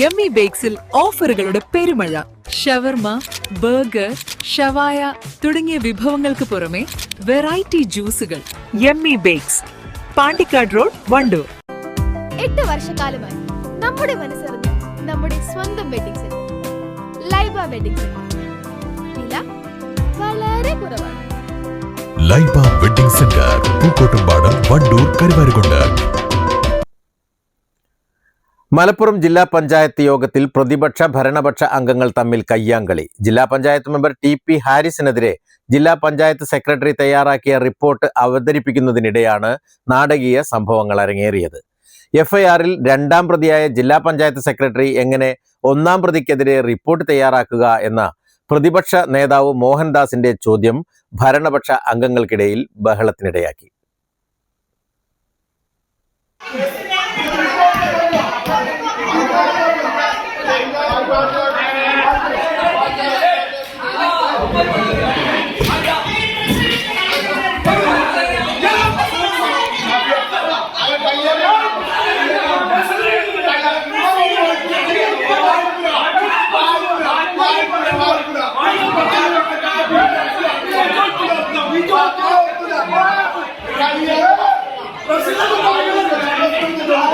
Yummy ബേക്സിൽ ഓഫറുകളുടെ പെരുമഴ. ഷവർമ burger ഷവായ തുടങ്ങിയ വിഭവങ്ങൾക്ക് പുറമെ variety ജ്യൂസുകൾ. Yummy bakes Pandikkad road Wandoor. എട്ട് വർഷക്കാലമായി നമ്മുടെ മനസ്സറിഞ്ഞ് നമ്മുടെ സ്വന്തം wedding centre Laiba wedding centre വില വളരെ കുറവാണ്. Laiba wedding centre Pookkottumpadam Wandoor Karuvarakundu. Malappuram ജില്ലാ പഞ്ചായത്ത് യോഗത്തിൽ പ്രതിപക്ഷ ഭരണപക്ഷ അംഗങ്ങൾ തമ്മിൽ കയ്യാങ്കളി. ജില്ലാ പഞ്ചായത്ത് മെമ്പർ ടി പി ഹാരിസിനെതിരെ ജില്ലാ പഞ്ചായത്ത് സെക്രട്ടറി തയ്യാറാക്കിയ റിപ്പോർട്ട് അവതരിപ്പിക്കുന്നതിനിടെയാണ് നാടകീയ സംഭവങ്ങൾ അരങ്ങേറിയത്. എഫ്ഐആറിൽ രണ്ടാം പ്രതിയായ ജില്ലാ പഞ്ചായത്ത് സെക്രട്ടറി എങ്ങനെ ഒന്നാം പ്രതിക്കെതിരെ റിപ്പോർട്ട് തയ്യാറാക്കുക എന്ന പ്രതിപക്ഷ നേതാവ് മോഹൻദാസിന്റെ ചോദ്യം ഭരണപക്ഷ അംഗങ്ങൾക്കിടയിൽ ബഹളത്തിനിടയാക്കി. Brasil é do Brasil!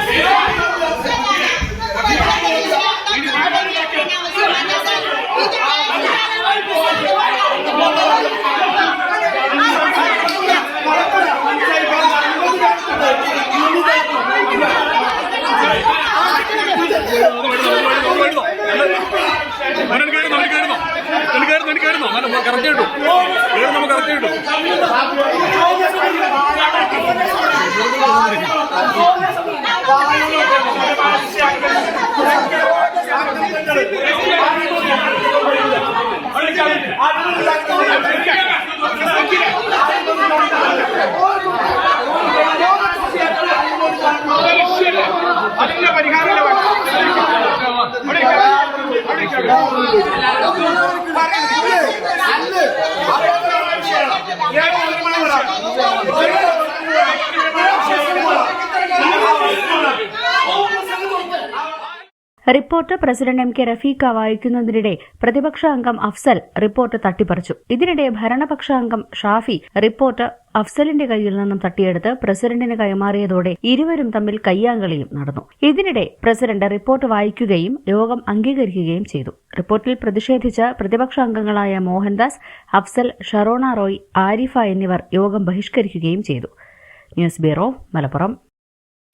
आज report president M K Rafeekha വായിക്കുന്നതിനിടെ പ്രതിപക്ഷ അംഗം അഫ്സൽ റിപ്പോർട്ട് തട്ടിപ്പറിച്ചു. ഇതിനിടെ ഭരണപക്ഷ അംഗം ഷാഫി റിപ്പോർട്ട് അഫ്സലിന്റെ കയ്യിൽ നിന്നും തട്ടിയെടുത്ത് പ്രസിഡന്റിന് കൈമാറിയതോടെ ഇരുവരും തമ്മിൽ കയ്യാങ്കളിയും നടന്നു. ഇതിനിടെ പ്രസിഡന്റ് റിപ്പോർട്ട് വായിക്കുകയും യോഗം അംഗീകരിക്കുകയും ചെയ്തു. റിപ്പോർട്ടിൽ പ്രതിഷേധിച്ച പ്രതിപക്ഷ അംഗങ്ങളായ മോഹൻദാസ് അഫ്സൽ ഷറോണ റോയ് ആരിഫ എന്നിവർ യോഗം ബഹിഷ്കരിക്കുകയും ചെയ്തു. News bureau Malappuram.